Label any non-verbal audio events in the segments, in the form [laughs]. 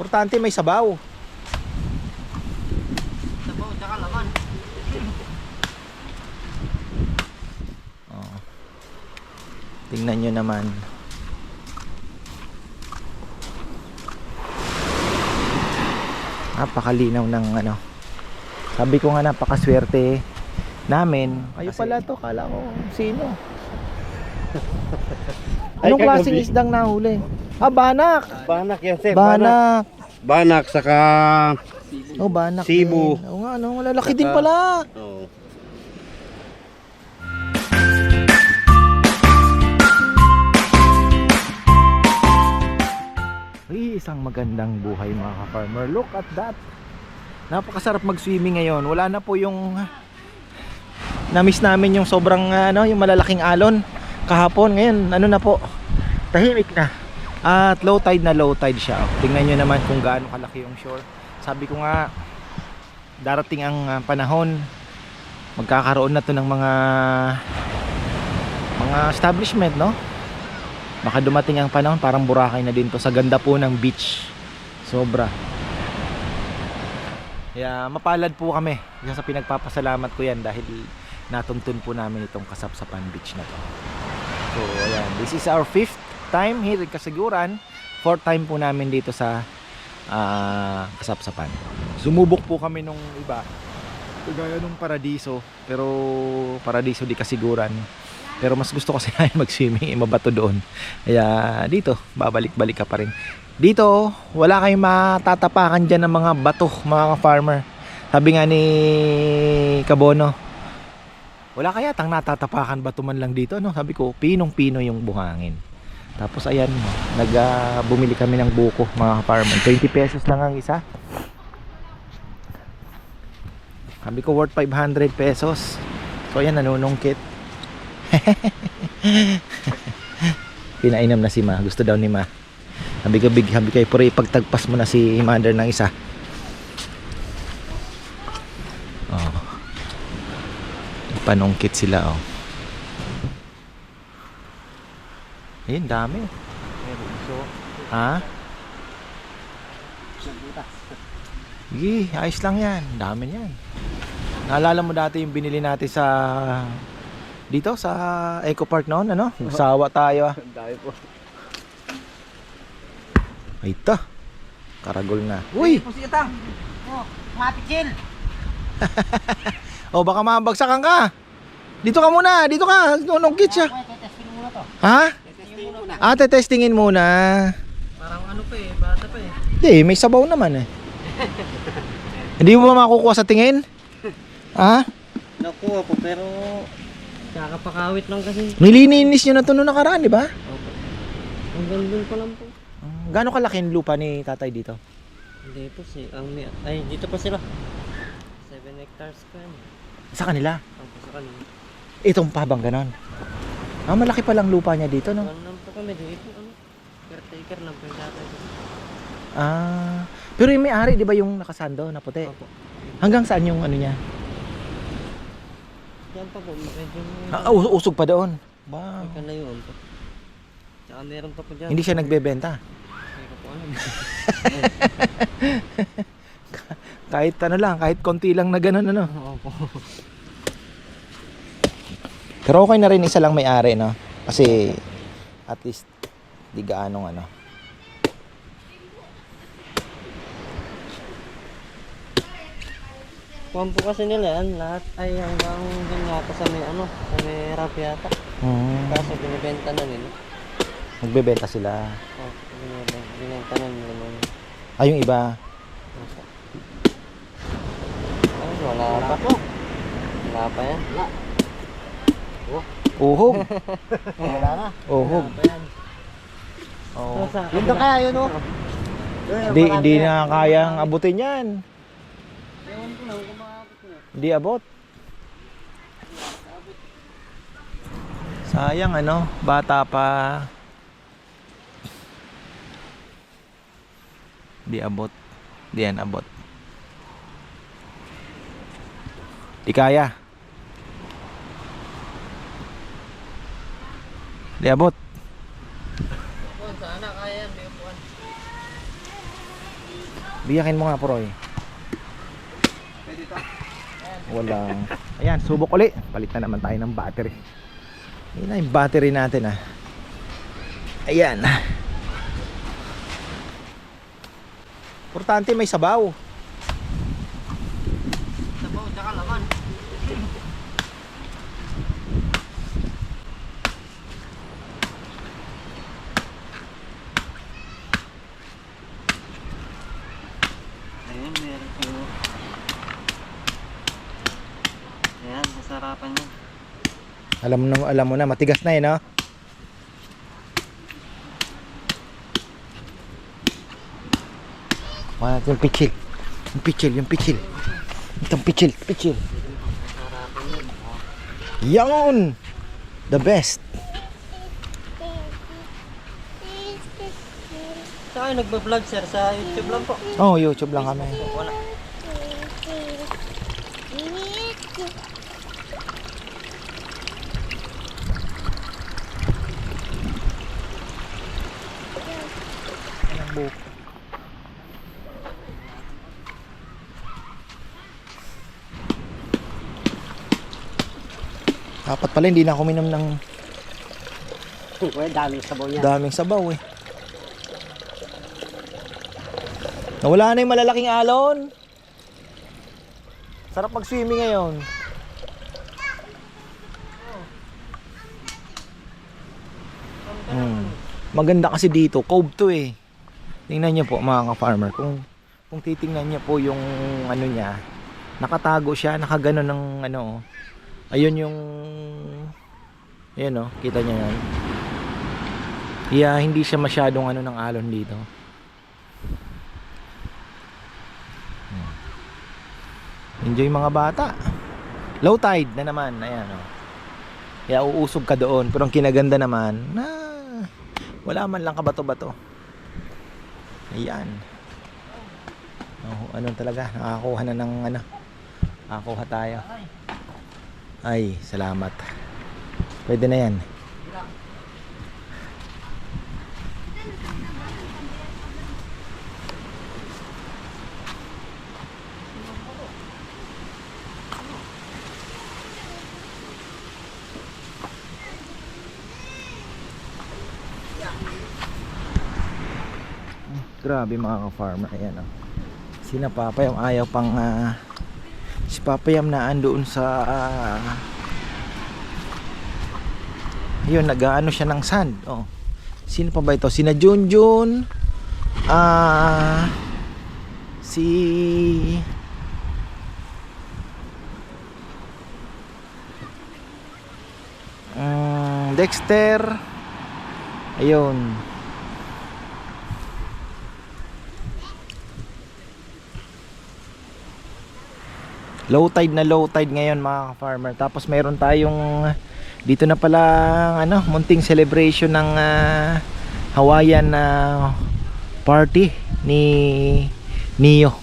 Importante may sabaw. Sabaw, tsaka laman. [laughs] Oh. Tingnan nyo naman. Napakalinaw ng ano. Sabi ko nga napakaswerte namin. Kayo Kasi- pala to, kala ko sino. [laughs] Anong klaseng isdang nahuli? Ah, banak! Banak yan, sir. Banak! Banak, saka... Oh, banak Sibo. din. Oo nga, no? Malalaki din pala. Oh. Ay, isang magandang buhay mga ka-farmer. Look at that. Napakasarap mag-swimming ngayon. Wala na po yung na-miss namin yung sobrang ano, yung malalaking alon kahapon. Ngayon, ano na po? Tahimik na. At low tide na low tide siya. Tingnan nyo naman kung gaano kalaki yung shore. Sabi ko nga, darating ang ah, panahon. Magkakaroon na to ng mga mga establishment, no? Baka dumating ang panahon parang Boracay na din to sa ganda po ng beach. Sobra. Kaya mapalad po kami. Isa sa pinagpapasalamat ko yan dahil natuntun po namin itong Kasapsapan Beach na to. So ayan, this is our fifth time in Kasiguran. Fourth time po namin dito sa ah, Kasapsapan. Sumubok po kami nung iba. Kagaya nung Paradiso. Pero Paradiso di Kasiguran. Pero mas gusto kasi [laughs] namin mag-swimming, eh, mabato doon. Kaya dito, babalik-balik ka pa rin. Dito, wala kayong matatapakan dyan ng mga bato, mga farmer. Sabi nga ni Kabono, wala kaya tang natatapakan bato man lang dito, no? Sabi ko, pinong-pino yung buhangin. Tapos ayan, nag bumili kami ng buko, mga farmer. 20 pesos lang ang isa. Sabi ko worth 500 pesos. So ayan, nanunungkit. [laughs] Pinainom na si Ma. Gusto daw ni Ma. Sabi ko, big, sabi kay puro ipagtagpas mo na si mother ng isa. Oh. Panungkit sila, oh. Ayun, dami. Ha? Sige, ayos lang yan. Dami yan. Naalala mo dati yung binili natin sa dito sa Eco Park noon, ano? Sawa tayo ah. Ang dami po. Ay ta. Karagol na. Uy! Pusitang. Oh, mapitsil. [laughs] Oh, baka mabagsakan ka. Dito ka muna, dito ka. Muna to. Ha? Muna. Ah, testingin muna. Parang ano pa eh, bata pa eh. Hindi, may sabaw naman eh. Hindi mo ba makukuha sa tingin? Ha? Nakuha po pero kakapakawit lang kasi. Nilininis nyo na ito noong nakaraan, di ba? Hanggang dun pa lang po. Gaano kalaki yung lupa ni tatay dito? Hindi po si ang may ay dito pa sila. 7 hectares pa yan. Sa kanila. Ang po sa kanila. Itong pabang ganon. Ah, malaki palang lupa niya dito, no? Ano po kami dito ano. Caretaker lang po yung tatay. Ah, pero yung may-ari, di ba yung nakasando na puti? Opo. Hanggang saan yung ano niya? Yan pa po, medyo Ah, us- usog pa doon. Wow. may kalayuan po. Tsaka meron pa po dyan. Hindi siya nagbebenta. Hindi ko po alam. [laughs] Kahit ano lang, kahit konti lang na ganun ano. Opo. Pero okay na rin isa lang may-ari, no? Kasi at least di gaanong ano. Kuwan po kasi nila yan, lahat ay hanggang dun yata sa may ano, sa may rap yata. Hmm, Kaso binibenta na nila. nagbebenta sila. Oh, binibenta, binibenta na nila. Ah, yung iba. Ay, wala pa. Wala pa yan. Wala na. Uhog. Wala. Oo. So, sa, Yun na kaya yun, oh. Hindi, hindi na kayang abutin yan. Na. Hindi abot. Sayang ano, bata pa. Di abot. Di yan abot. Di kaya. Di abot. Kuwan, sana kaya yan, may upuan. Biyakin mo nga, Proy. Walang... Ayan, subok uli. Palit na naman tayo ng battery. Yun na yung battery natin, ah. Ayan. Importante may. Sabaw, tsaka laman. Ayun, meron po. Ayan, masarapan yun. Alam mo na, alam mo na, matigas na eh, no? Kuha natin yung pichil. Yung pichil, yung pichil. Itong pichil, pichil. Yan! The best. Saan nagbablog sir? Sa YouTube lang po. Oh, YouTube lang kami. Wala. Yan ang buhok. Dapat pala hindi na ako minom ng Kuya, daming sabaw niya. daming sabaw eh. Nawala na yung malalaking alon. Sarap mag-swimming ngayon. Hmm. Maganda kasi dito, cove to eh. Tingnan niyo po mga ka-farmer, kung kung titingnan niyo po yung ano niya, nakatago siya, nakagano ng ano. Ayun yung Ayun oh, kita niyo yan. Yeah, hindi siya masyadong ano ng alon dito. Enjoy mga bata. Low tide na naman, ayan oh. Kaya uusog ka doon, pero ang kinaganda naman, na wala man lang kabato-bato. Ayan. Oh, ano talaga, nakakuha na ng ano. Nakakuha tayo. Ay, salamat. Pwede na yan. Grabe mga ka-farmer. Ayan oh. Si Napapayam ayaw pang ah, si Papayam na andoon sa ah, yun nag-ano siya ng sand. Oh. Sino pa ba ito? Sina Junjun. Ah si Mm, Dexter. Ayun. Low tide na low tide ngayon mga farmer. Tapos mayroon tayong dito na pala ano, munting celebration ng ah, Hawaiian na party ni Neo.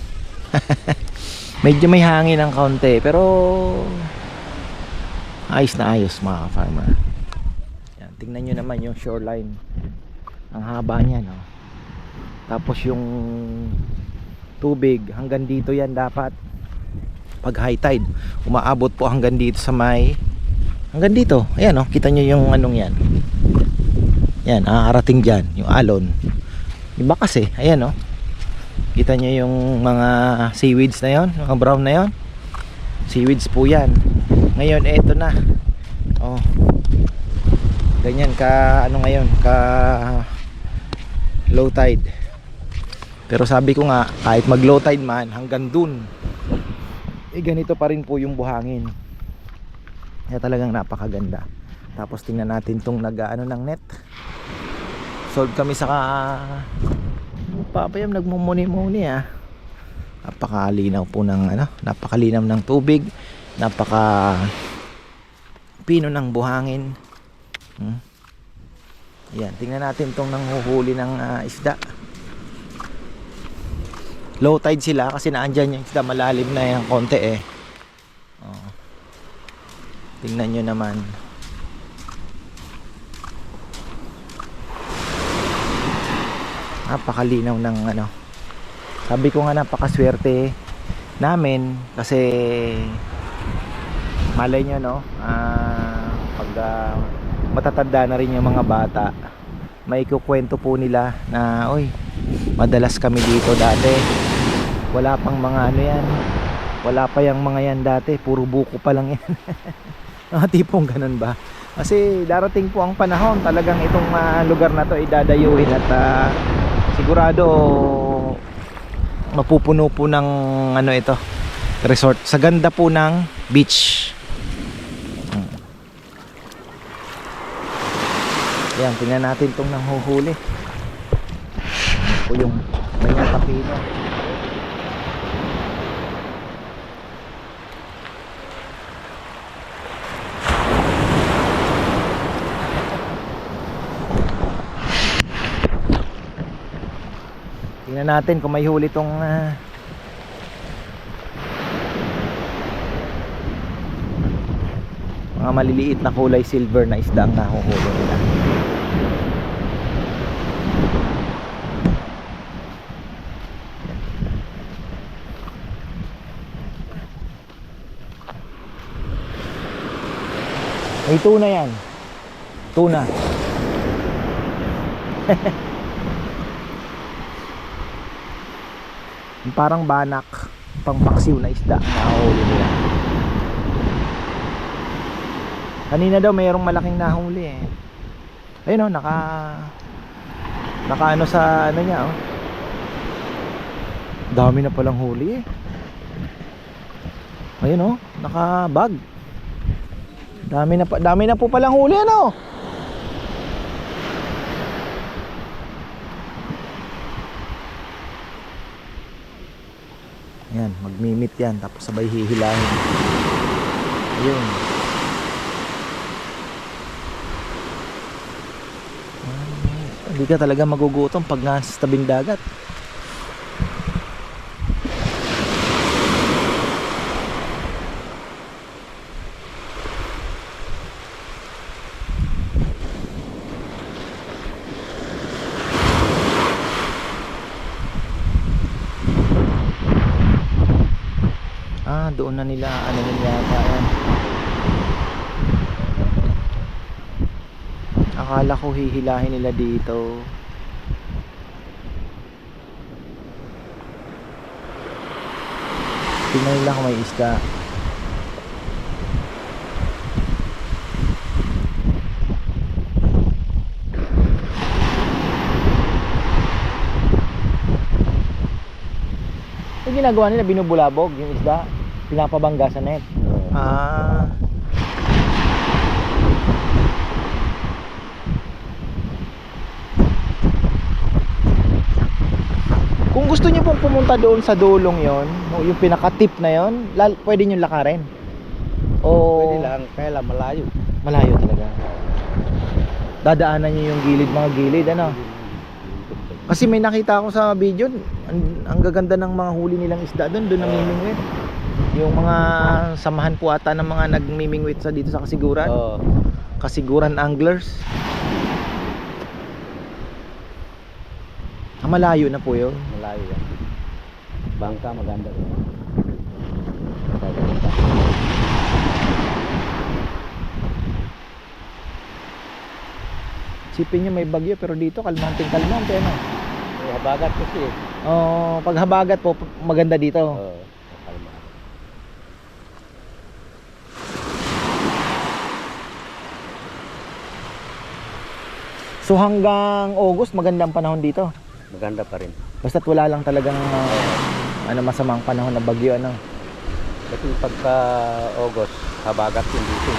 [laughs] Medyo may hangin ng kaunti pero ayos na ayos mga farmer. Yan, tingnan nyo naman yung shoreline. Ang haba niya, no? Tapos yung tubig, hanggang dito yan dapat. Pag high tide, umaabot po hanggang dito sa may hanggang dito. Ayan, no? Kita nyo yung anong yan. Yan, aarating dyan, yung alon. Iba kasi, ayan, no? Kita nyo yung mga seaweeds na yon, mga brown na yon. Seaweeds po yan. Ngayon, eto na. Oh. Ganyan ka ano ngayon, ka low tide. Pero sabi ko nga, kahit mag low tide man, hanggang dun, eh ganito pa rin po yung buhangin. Kaya talagang napakaganda. Tapos tingnan natin tong nag-ano ng net. Solve kami sa ka... Papayam nagmumuni-muni ah. Napakalinaw po ng ano, napakalinaw ng tubig. Napaka pino ng buhangin. Hmm. Ayan, tingnan natin tong nanghuhuli ng ah, isda. Low tide sila kasi naandyan yung isda malalim na yung konti eh. Oh. Tingnan nyo naman. Napakalinaw ng ano Sabi ko nga napakaswerte namin kasi malay nyo no ah, pag ah, matatanda na rin yung mga bata may kukwento po nila na oy madalas kami dito dati wala pang mga ano yan. Wala pa yung mga yan dati. Puro buko pa lang yan. [laughs] Mga tipong ganun ba? Kasi darating po ang panahon. Talagang itong ah, lugar na to ay dadayuhin at ah, sigurado mapupuno po ng ano ito resort. Sa ganda po ng beach. Hmm. Ayan, tingnan natin itong nanghuhuli. Po yung Maya Tapino. Tingnan natin kung may huli tong ah, mga maliliit na kulay silver na isda ang nahuhuli nila. May tuna yan. Tuna. [laughs] Parang banak, pang paksiw na isda ang nahuhuli nila. Kanina daw mayroong malaking nahuli eh. Ayun oh, naka naka ano sa ano niya oh. Dami na palang huli eh. Ayun oh, naka bag. Dami na dami na po palang huli ano. Yan, magmimit yan tapos sabay hihilahin. Ayun. Hindi ka talaga magugutom pag nasa tabing dagat. Ah, doon na nila ano yun yata yan. Akala ko hihilahin nila dito. Tingnan nila kung may isda. Yung ginagawa nila, binubulabog yung isda. Pinapabangga sa net. Ah. Kung gusto niyo pong pumunta doon sa dulong yon, yung pinaka-tip na yon, pwede niyo lakarin. O Pwede lang, kaya lang malayo. malayo talaga. Dadaanan niyo yung gilid mga gilid ano. Kasi may nakita ako sa video, ang, ang gaganda ng mga huli nilang isda doon, doon namimingwit. Yung mga samahan po ata ng mga nagmimingwit sa dito sa Kasiguran. Oo. Kasiguran Anglers. Ah, malayo na po yun. malayo yan. Bangka maganda rin. Sipin nyo may bagyo pero dito kalmanting kalmante ano. May habagat kasi eh. Oh, pag habagat po maganda dito. Oo. Kalma. So hanggang August magandang panahon dito. Maganda pa rin. Basta't wala lang talagang ah, ano masamang panahon na bagyo ano. Kasi pagka August, habagat yun dito.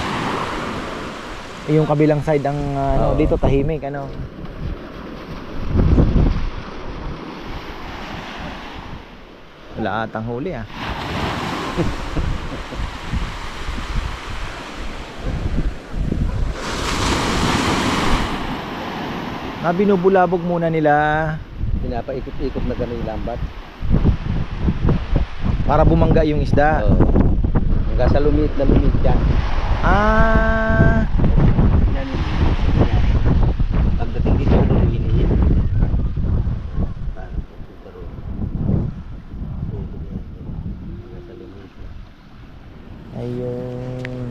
Eh, Yung kabilang side ang ah, ano dito tahimik ano. Wala atang huli ah. Na [laughs] binubulabog muna nila Pinapaikot-ikot na gano'y lambat. para bumangga yung isda. Oo. Hanggang sa lumit na lumit yan. Ah, Yan yun. Pagdating dito, hinihin. Parang pupunta roon. Ayun.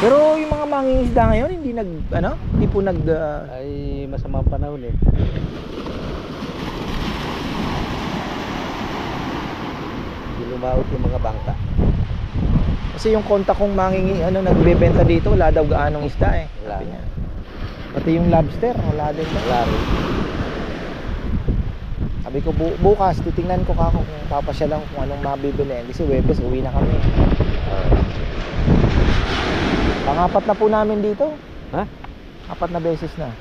Pero yung mangingisda ngayon hindi nag ano, hindi po nag ah, Ay masamang panahon eh. Lumaot yung mga bangka. kasi yung kontak kong mangingi ano nagbebenta dito wala daw gaanong isda eh. Wala niya. Pati yung lobster wala din daw. Wala rin. Sabi ko bu- bukas titingnan ko kako kung papasyalan ko kung anong mabibili kasi Webes uwi na kami. Ah, Pangapat na po namin dito. Ha? Apat na beses na.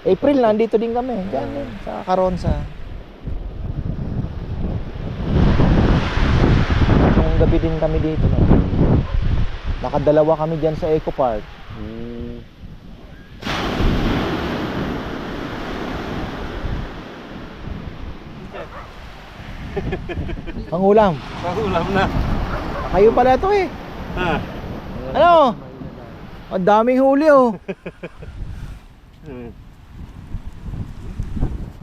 April nandito din kami. Diyan din, sa Caronsa. Nung gabi din kami dito. No? Nakadalawa kami dyan sa Eco Park. hmm. Pangulam. Pangulam na. Kayo pala to eh. Ha. Ano? Ang daming huli oh. [laughs]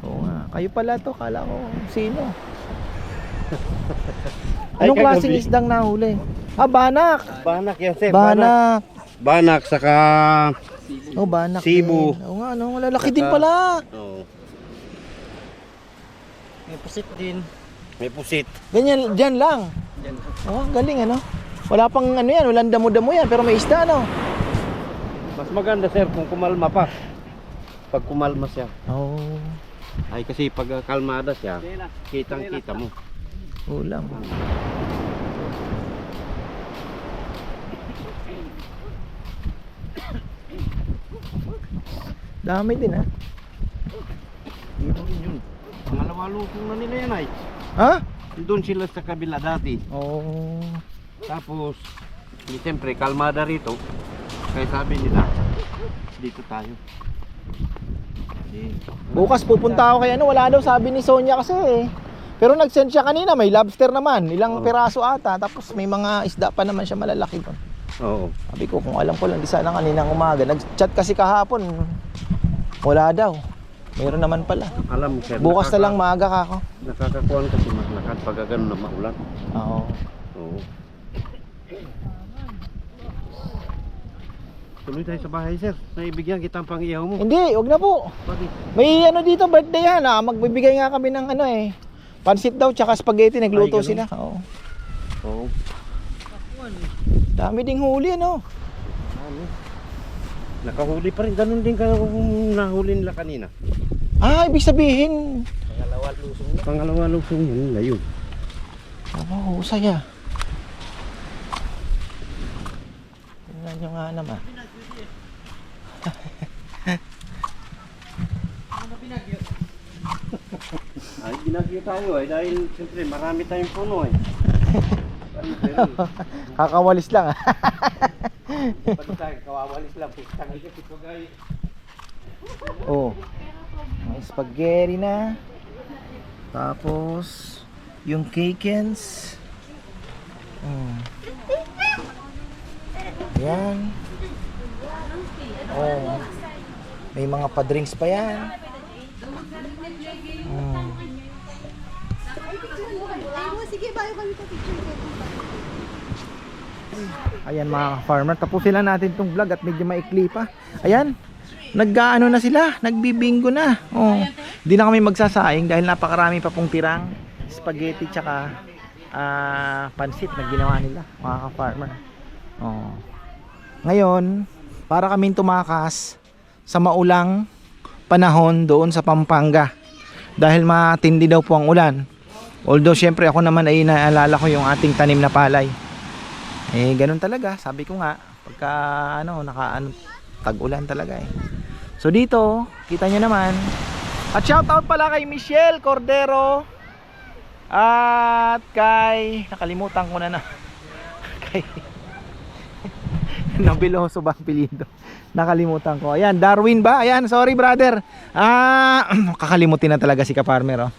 Oo nga. Kayo pala to. Kala ko sino. [laughs] Ay, Anong klaseng kagabi. isdang nahuli? Ah, banak. Banak yan, sir. Banak. Banak, saka... Oh, banak. Sibo. din. Oo nga, no, malalaki din Saka- pala. Oh, May pusit din. may pusit. Ganyan, dyan lang. Yan. Oh, galing ano. Wala pang ano yan, walang damo-damo yan, pero may isda no. Mas maganda, sir, kung kumalma pa. Pag kumalma siya. Oh, Ay, kasi pag uh, kalmada siya, kitang-kita mo. ulam. Dami din ha. Yun, yun. Pangalawa lukong na nila yan ay. Ha? Doon sila sa kabila dati. Oh. Tapos, di siyempre, kalmada rito. Kaya sabi nila, dito tayo. Di, Bukas pupunta ako kay ano, wala daw sabi ni Sonia kasi eh. Pero nag-send siya kanina, may lobster naman, ilang Oh. piraso ata, tapos may mga isda pa naman siya malalaki doon. Oo. Sabi ko kung alam ko lang, di sana kaninang umaga. Nag-chat kasi kahapon, wala daw. Meron naman pala. Alam mo, sir. Bukas na nakaka- lang maaga ka ako. Nakakakuhan kasi maglakad pag gano'n na maulan. Oo. Oo. Tuloy tayo sa bahay, sir. Naibigyan kita ang pang-iyaw mo. Hindi, wag na po. Bakit? May ano dito, birthday yan ah. Magbibigay nga kami ng ano eh. Pansit daw, tsaka spaghetti, nagluto Ay, sila. ganun. Oo. Oo. Dami ding huli ano. Ano? Nakahuli pa rin. Ganun din ka kung nahuli nila kanina. Ah, ibig sabihin, Pangalawa lusong na. Pangalawa lusong yun. Layo. Oo, husay ah. Tingnan nyo nga naman. Ay, ginagyo tayo ay dahil siyempre marami tayong puno eh. Pero, [laughs] Kakawalis lang ah. [laughs] pag tayo kawawalis lang, pagtangal kasi pag ay Oh. May spaghetti na. Tapos yung cakens. Mm. Yan. Oh. May mga pa-drinks pa yan. Mm. Sige, bayo kami pa picture. Ayan mga farmer, tapusin lang natin tong vlog at medyo maikli pa. Ayan, naggaano na sila, nagbibingo na. Oh, hindi na kami magsasaing dahil napakarami pa pong tirang spaghetti tsaka ah, pansit na ginawa nila mga ka-farmer. Oh. Ngayon, para kaming tumakas sa maulang panahon doon sa Pampanga. Dahil matindi daw po ang ulan. Although syempre ako naman ay naalala ko yung ating tanim na palay. Eh, ganun talaga. Sabi ko nga, pagka ano, naka ano, tag-ulan talaga eh. So dito, kita nyo naman. At shout out pala kay Michelle Cordero. At kay, nakalimutan ko na na. [laughs] kay, [laughs] Nabiloso ba pilido? Nakalimutan ko. Ayan, Darwin ba? Ayan, sorry brother. Ah, [clears throat] kakalimutin na talaga si ka-farmer oh.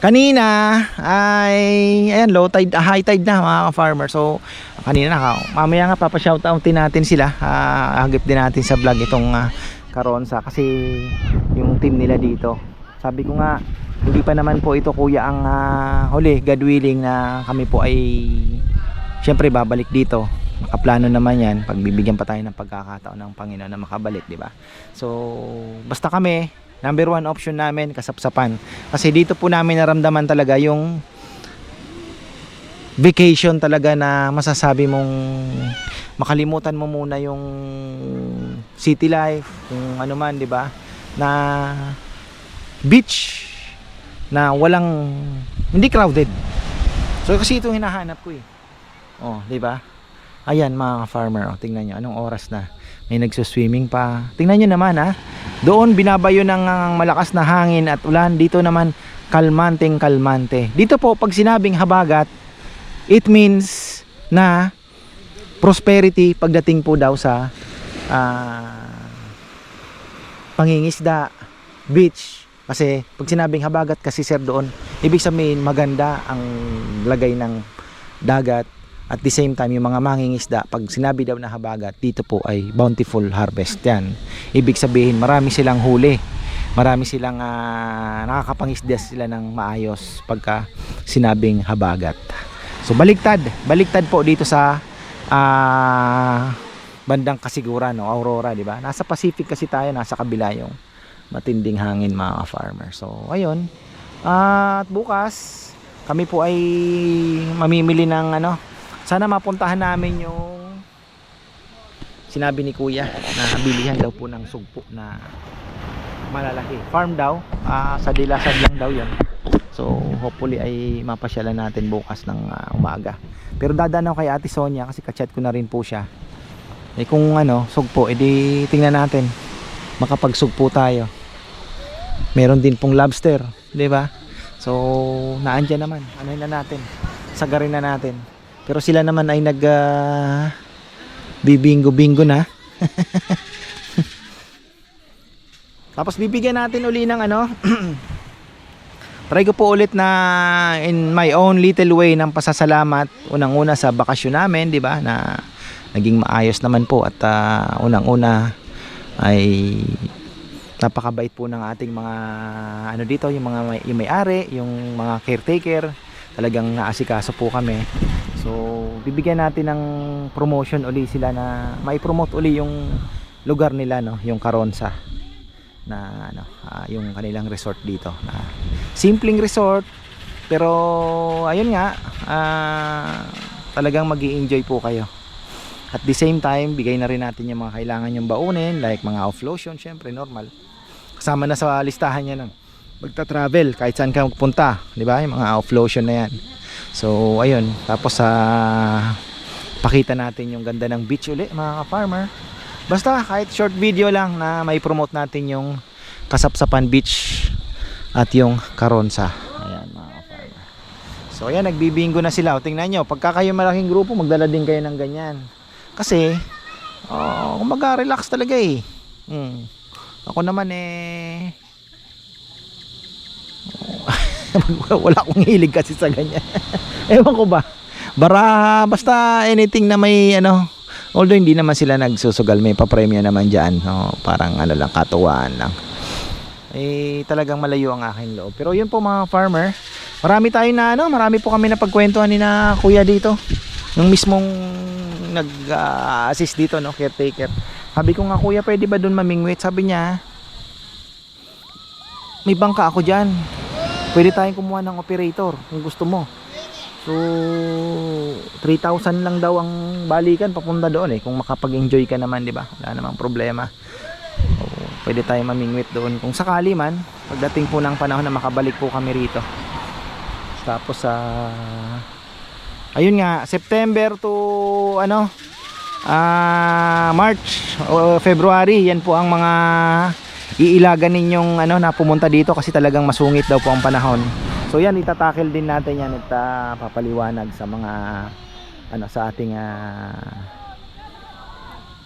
Kanina ay ayan low tide ah, high tide na mga farmer so kanina na mamaya nga papa-shoutoutin natin sila. Ah, hagip din natin sa vlog itong ah, Karonsa kasi yung team nila dito. Sabi ko nga hindi pa naman po ito kuya ang ah, huli God willing na kami po ay syempre babalik dito. Nakaplano naman yan. Pagbibigyan pa tayo ng pagkakataon ng Panginoon na makabalik di ba? So basta kami number one option namin kasapsapan. Kasi dito po namin naramdaman talaga yung vacation talaga na masasabi mong makalimutan mo muna yung city life kung ano man di ba? Na beach na walang hindi crowded. So kasi ito hinahanap ko eh. Oh di ba? Ayan mga farmer. Oh, tingnan nyo anong oras na may nagsuswimming pa. Tingnan nyo naman ha? Doon binabayo ng malakas na hangin at ulan. Dito naman kalmanteng kalmante. Dito po pag sinabing habagat it means na prosperity pagdating po daw sa ah, pangingisda beach. Kasi pag sinabing habagat kasi sir doon ibig sabihin maganda ang lagay ng dagat at the same time yung mga mangingisda pag sinabi daw na habagat dito po ay bountiful harvest yan. Ibig sabihin marami silang huli. Marami silang ah, nakakapangisda sila ng maayos pagka sinabing habagat. So baliktad. Baliktad po dito sa ah, bandang kasiguran no? Aurora di ba? Nasa Pacific kasi tayo nasa kabila yung matinding hangin mga farmer so ayun. At bukas kami po ay mamimili ng ano sana mapuntahan namin yung sinabi ni kuya na bilihan daw po ng sugpo na malalaki farm daw ah, sa dilasad lang daw yun. So hopefully ay mapasyalan natin bukas ng ah, umaga. Pero dadaan ako kay ate Sonia kasi kachat ko na rin po siya. Eh kung ano sugpo edi tingnan natin. Makapagsugpo tayo. Meron din pong lobster di ba? So naandyan naman. Ano na natin? Sagarin na natin pero sila naman ay nag ah, bibingo bingo na. [laughs] Tapos bibigyan natin uli ng ano [clears throat] try ko po ulit na in my own little way ng pasasalamat. Unang-una sa bakasyon namin di ba na naging maayos naman po at ah, unang-una ay napakabait po ng ating mga ano dito yung mga yung may-ari yung mga caretaker talagang naasikaso po kami. So bibigyan natin ng promotion uli sila na mai-promote uli yung lugar nila no? Yung Karonsa na ano ah, yung kanilang resort dito. Na simpleng resort pero ayun nga ah, talagang mag enjoy po kayo. At the same time bigay na rin natin yung mga kailangan yung baunin like mga off lotion syempre normal. Kasama na sa listahan niya ng magta-travel kahit saan ka magpunta di ba? Yung mga off lotion na yan. So ayun. Tapos sa pakita natin yung ganda ng beach uli mga ka-farmer. Basta kahit short video lang na may promote natin yung Kasapsapan Beach at yung Karonsa. Ayan mga ka-farmer. So ayan nagbibingo na sila. O tingnan nyo pagka kayo malaking grupo magdala din kayo ng ganyan. Kasi oh, kumaga relax talaga eh. Hmm. ako naman eh wala akong hilig kasi sa ganyan. [laughs] Ewan ko ba? Bara basta anything na may ano although hindi naman sila nagsusugal may papremyo naman dyan. No? parang ano lang katuwaan lang. Eh talagang malayo ang aking loob. Pero yun po mga farmer marami tayo na ano marami po kami na pagkwentuhan ni na kuya dito. Yung mismong nag-assist dito no caretaker. Sabi ko nga kuya pwede ba doon mamingwit? Sabi niya may bangka ako dyan pwede tayong kumuha ng operator kung gusto mo. So 3,000 lang daw ang balikan papunta doon eh kung makapag-enjoy ka naman di ba? Wala namang problema. So, pwede tayong mamingwit doon. Kung sakali man pagdating po ng panahon na makabalik po kami rito. Tapos sa ayun nga September to ano ah March o February yan po ang mga iilagan ninyong ano na pumunta dito kasi talagang masungit daw po ang panahon so yan itatakil din natin yan at ah, papaliwanag sa mga ano sa ating ah,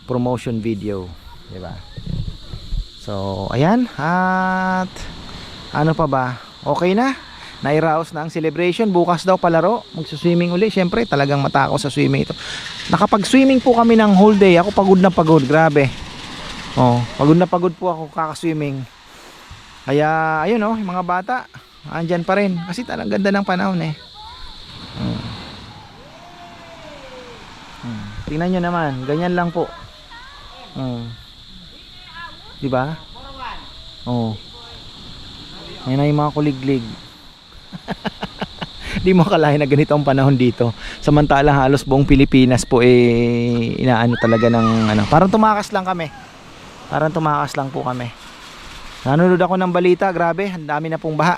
promotion video di ba so ayan at ano pa ba okay na nairaos na ang celebration. Bukas daw palaro. Magsuswimming uli. Siyempre, talagang matakaw sa swimming ito. Nakapag-swimming po kami ng whole day. Ako pagod na pagod. Grabe. Oh, pagod na pagod po ako kakaswimming. Kaya, ayun oh, yung mga bata, andyan pa rin. Kasi talagang ganda ng panahon eh. Hmm. Hmm. Tingnan nyo naman, ganyan lang po. Hmm. Di ba? Oh. Ayun na yung mga kuliglig. [laughs] Di mo akalain na ganito ang panahon dito. Samantalang halos buong Pilipinas po eh inaano talaga ng ano. Parang tumakas lang kami. Parang tumakas lang po kami. Nanonood ako ng balita, grabe, ang dami na pong baha.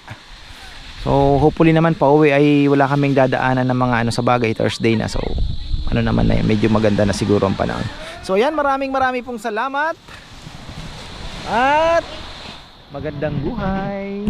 So hopefully naman pa uwi ay wala kaming dadaanan ng mga ano sa bagay Thursday na. So ano naman na yun, medyo maganda na siguro ang panahon. So ayan, maraming maraming pong salamat. At magandang buhay.